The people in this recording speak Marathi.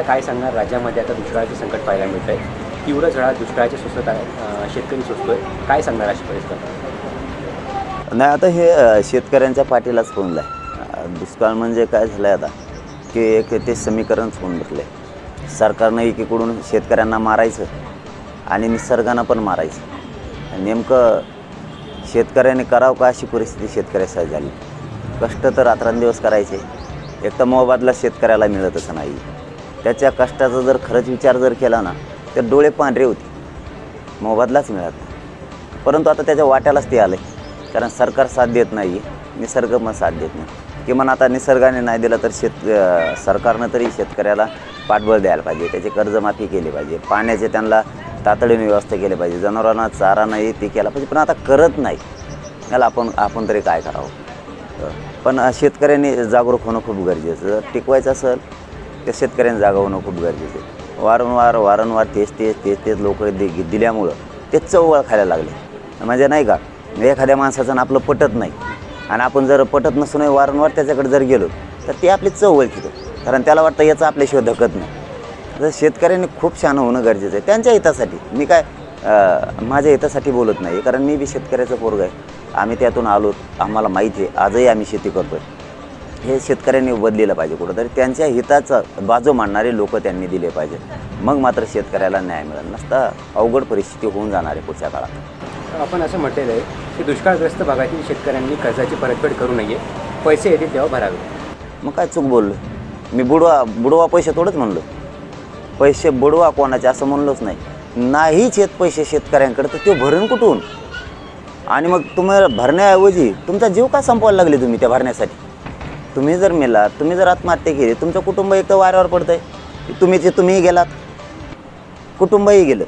काय सांगणार? राज्यामध्ये आता दुष्काळाचे संकट पाहायला मिळत आहे तीव्र झळा दुष्काळाचे सोसत आहे. शेतकरी सोसतोय. काय सांगणार अशी परिस्थिती? नाही आता हे शेतकऱ्यांच्या पाठीलाच फोनलं आहे दुष्काळ म्हणजे काय झालं आहे आता? की एक ते समीकरणच होऊन बसले सरकारनं एकीकडून शेतकऱ्यांना मारायचं आणि निसर्गानं पण मारायचं. नेमकं शेतकऱ्याने करावं का अशी परिस्थिती शेतकऱ्यासाठी झाली? कष्ट तर रात्रंदिवस करायचे. एक तर मोबादला शेतकऱ्याला मिळतच नाही. त्याच्या कष्टाचा जर खरंच विचार जर केला ना तर डोळे पांढरे होते मोबदलाच मिळत नाही. परंतु आता त्याच्या वाट्यालाच ते आलं आहे कारण सरकार साथ देत नाही निसर्ग मग साथ देत नाही. किमान आता निसर्गाने नाही दिलं तर शेत सरकारनं तरी शेतकऱ्याला पाठबळ द्यायला पाहिजे. त्याचे कर्जमाफी केली पाहिजे. पाण्याचे त्यांना तातडीने व्यवस्था केली पाहिजे. जनावरांना चारा नाही ते केला पाहिजे. पण आता करत नाही. त्याला आपण आपण तरी काय करावं? पण शेतकऱ्यांनी जागरूक होणं खूप गरजेचं. टिकवायचं असेल त्या शेतकऱ्यांनी जागा होणं खूप गरजेचं आहे. वारंवार वारंवार तेच तेच तेच तेच लोक दि दिल्यामुळं ते चवळ खायला लागले. म्हणजे नाही का एखाद्या माणसाचं आपलं पटत नाही. आणि आपण जर पटत नसून वारंवार त्याच्याकडे जर गेलो तर ते आपली चव ओळखितो कारण त्याला वाटतं याचं आपल्याशिवाय धकत नाही. तर शेतकऱ्यांनी खूप छान होणं गरजेचं आहे. त्यांच्या हितासाठी मी काय माझ्या हितासाठी बोलत नाही. कारण मी बी शेतकऱ्याचं पोरग आहे. आम्ही त्यातून आलो आम्हाला माहिती आहे. आजही आम्ही शेती करतो आहे हे शेतकऱ्यांनी बदलेलं पाहिजे कुठंतरी. त्यांच्या हिताचं बाजू मांडणारे लोक त्यांनी दिले पाहिजे. मग मात्र शेतकऱ्याला न्याय मिळेल. नसता अवघड परिस्थिती होऊन जाणार आहे पुढच्या काळात. आपण असं म्हटलेलं आहे की दुष्काळग्रस्त भागातील शेतकऱ्यांनी कर्जाची परतफेड करू नये. पैसे येतील तेव्हा भरावे. मग काय चूक बोललो? मी बुडवा बुडवा पैसे थोडंच म्हणलो. पैसे बुडवा कोणाचे असं म्हणलोच नाही. नाहीच येत पैसे शेतकऱ्यांकडे तर ते भरून कुठून? आणि मग तुम्हाला भरण्याऐवजी तुमचा जीव का संपवायला लागले तुम्ही त्या भरण्यासाठी? तुम्ही जर मेलात तुम्ही जर आत्महत्या केली तुमचं कुटुंब एक तर वाऱ्यावर पडतंय. तुम्ही ते तुम्हीही गेलात. कुटुंबही गेलं.